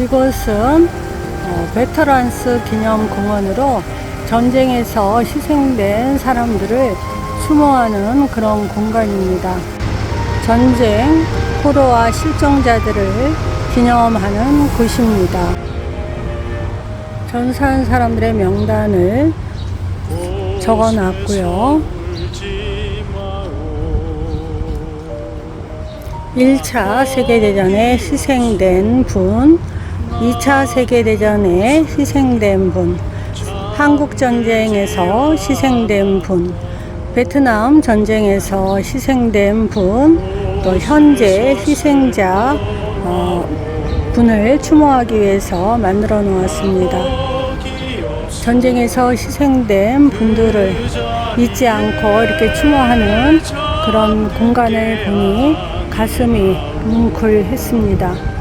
이곳은 어, 베터란스 기념공원으로 전쟁에서 희생된 사람들을 추모하는 그런 공간입니다. 전쟁, 포로와 실종자들을 기념하는 곳입니다. 전사한 사람들의 명단을 적어 놨고요. 1차 세계대전에 희생된 분, 2차 세계대전에 희생된 분, 한국전쟁에서 희생된 분, 베트남 전쟁에서 희생된 분, 또 현재 희생자 어, 분을 추모하기 위해서 만들어 놓았습니다. 전쟁에서 희생된 분들을 잊지 않고 이렇게 추모하는 그런 공간을 보니 가슴이 뭉클했습니다.